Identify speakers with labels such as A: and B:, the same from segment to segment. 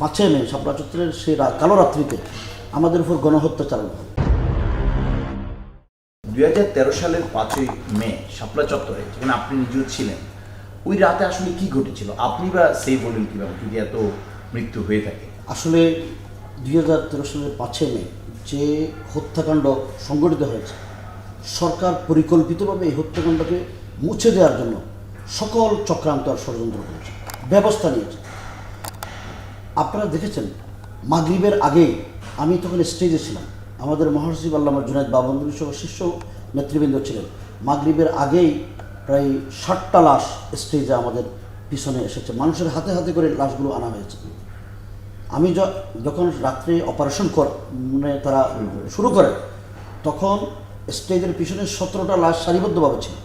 A: পাঁচই মে শাপলা চত্বরের সেই কালো রাত্রিতে আমাদের উপর গণহত্যা চালানো হয়।
B: দুই হাজার তেরো সালের পাঁচই মে শাপলা চত্বরে যেখানে আপনি নিজেও ছিলেন ওই রাতে আসলে কি ঘটেছিল? আপনি বা সেই বলেন কীভাবে যদি এত মৃত্যু হয়ে থাকে?
A: আসলে দুই হাজার তেরো সালের পাঁচই মে যে হত্যাকাণ্ড সংগঠিত হয়েছে সরকার পরিকল্পিতভাবে এই হত্যাকাণ্ডকে মুছে দেওয়ার জন্য সকল চক্রান্ত আর ষড়যন্ত্র করেছে ব্যবস্থা নিয়েছে। আপনারা দেখেছেন, মাগরিবের আগে আমি তখন স্টেজে ছিলাম। আমাদের মহাসচিব আল্লামা জুনায়দ বাবন্দুর সহ শিষ্য নেতৃবৃন্দ ছিলেন। মাগরিবের আগেই প্রায় ষাটটা লাশ স্টেজে আমাদের পিছনে এসেছে। মানুষের হাতে হাতে করে লাশগুলো আনা হয়েছে। আমি যখন রাত্রে অপারেশন কর মানে তারা শুরু করে, তখন স্টেজের পিছনে সতেরোটা লাশ সারিবদ্ধভাবে ছিল।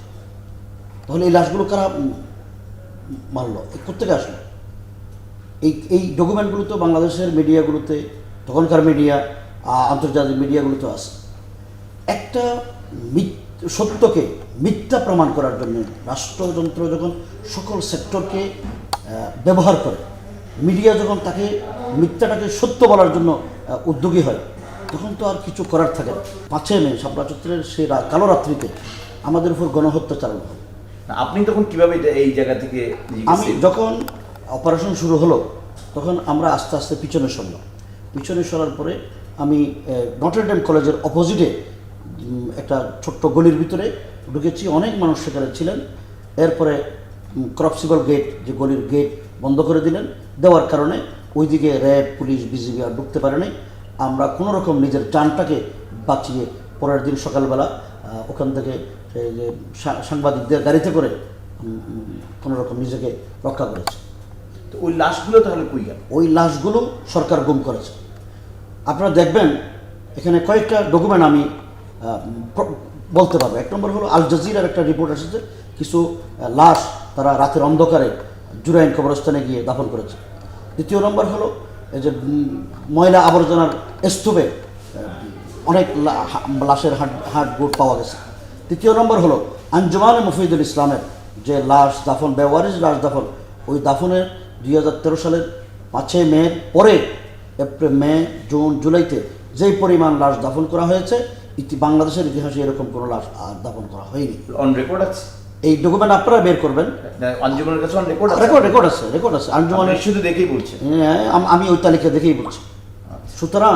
A: তাহলে এই লাশগুলো কারা মারলো? কোথেকে আসলো? এই এই ডকুমেন্টগুলো তো বাংলাদেশের মিডিয়াগুলোতে তখনকার মিডিয়া আন্তর্জাতিক মিডিয়াগুলোতে আছে। একটা সত্যকে মিথ্যা প্রমাণ করার জন্য রাষ্ট্রযন্ত্র যখন সকল সেক্টরকে ব্যবহার করে মিডিয়া যখন তাকে মিথ্যাটাকে সত্য বলার জন্য উদ্যোগী হয় তখন তো আর কিছু করার থাকে না। পাঁচই মে শাপলা চত্বরের সেই কালো রাত্রিতে আমাদের উপর গণহত্যা চালানো হয়।
B: আপনি তখন কীভাবে এই জায়গা থেকে
A: আমি যখন অপারেশন শুরু হলো, তখন আমরা আস্তে আস্তে পিছনে সরলাম। পিছনে সরার পরে আমি নটরডেম কলেজের অপোজিটে একটা ছোট্ট গলির ভিতরে ঢুকেছি। অনেক মানুষ সেখানে ছিলেন। এরপরে ক্রপসিবল গেট যে গলির গেট বন্ধ করে দিলেন, দেওয়ার কারণে ওইদিকে র্যাব, পুলিশ বিজিবি আর ঢুকতে পারেনি আমরা কোনো রকম নিজের যানটাকে বাঁচিয়ে পরের দিন সকালবেলা ওখান থেকে সাংবাদিকদের গাড়িতে করে কোনো রকম নিজেকে রক্ষা করেছে।
B: তো ওই লাশগুলো তাহলে কই গেল?
A: ওই লাশগুলো সরকার গুম করেছে। আপনারা দেখবেন, এখানে কয়েকটা ডকুমেন্ট আমি বলতে পারব। এক নম্বর হলো আল জাজিরার একটা রিপোর্ট এসেছে, কিছু লাশ তারা রাতের অন্ধকারে জুরাইন কবরস্থানে গিয়ে দাফন করেছে। দ্বিতীয় নম্বর হলো, এই যে ময়লা আবর্জনার স্তূপে অনেক লাশের হাট হাট গুট পাওয়া গেছে। তৃতীয় নম্বর হলো, আঞ্জুমান মুফিদুল ইসলামের যে লাশ দাফন ব্যবহারিক লাশ দাফন, ওই দাফনের দুই হাজার তেরো সালের পাঁচই মে পরে এপ্রিল মে জুন জুলাইতে যেই পরিমাণ লাশ দাফন করা হয়েছে ইতি বাংলাদেশের ইতিহাসে এরকম কোনো লাশ আর দাফন করা হয়নি।
B: অন রেকর্ড আছে?
A: এই ডকুমেন্ট আপনারা বের করবেন।
B: আঞ্জুমানের কাছে অন রেকর্ড আছে?
A: রেকর্ড রেকর্ড আছে রেকর্ড আছে। আঞ্জুমানের
B: শুধু দেখেই বলছেন?
A: হ্যাঁ, আমি ওই তালিকা দেখেই বলছি। সুতরাং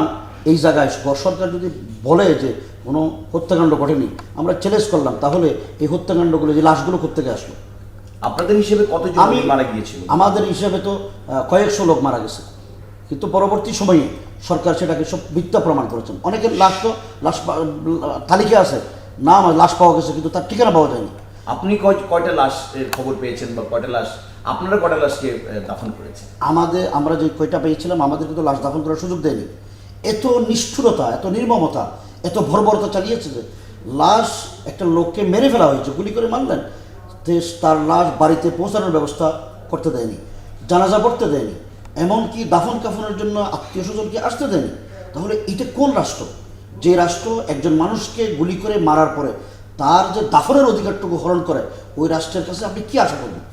A: এই জায়গায় সরকার যদি বলে যে কোনো হত্যাকাণ্ড ঘটেনি আমরা চ্যালেঞ্জ করলাম তাহলে এই হত্যাকাণ্ডগুলো যে লাশগুলো কোথেকে আসলো?
B: আপনাদের হিসেবে কতজন
A: আমি-
B: মারা গিয়েছিল?
A: আমাদের হিসাবে তো কয়েকশো লোক মারা গেছে। কিন্তু পরবর্তী সময়ে সরকার সেটাকে সব মিথ্যা প্রমাণ করেছেন। অনেকের লাশ তো লাশ তালিকা আছে। নাম লাশ পাওয়া গেছে কিন্তু তার ঠিকানা পাওয়া যায়নি।
B: আপনি কয়- কয়টা লাশ এর খবর পেয়েছেন বা কয়টা লাশ আপনারা কয়টা লাশকে দাফন করেছেন?
A: আমাদের আমরা যে কয়টা পেয়েছিলাম আমাদের কিন্তু লাশ দাফন করার সুযোগ দেয়নি। এত নিষ্ঠুরতা এত নির্মমতা এত ভরবরতা চালিয়েছে যে লাশ একটা লোককে মেরে ফেলা হয়েছে গুলি করে মারলেন। যে তার লাশ বাড়িতে পৌঁছানোর ব্যবস্থা করতে দেয়নি, জানাজা পড়তে দেয়নি, এমনকি দাফন কাফনের জন্য আত্মীয় স্বজনকে আসতে দেয়নি। তাহলে এটা কোন রাষ্ট্র? যে রাষ্ট্র একজন মানুষকে গুলি করে মারার পরে তার যে দাফনের অধিকারটুকু হরণ করে, ওই রাষ্ট্রের কাছে আপনি কি আশা করবেন?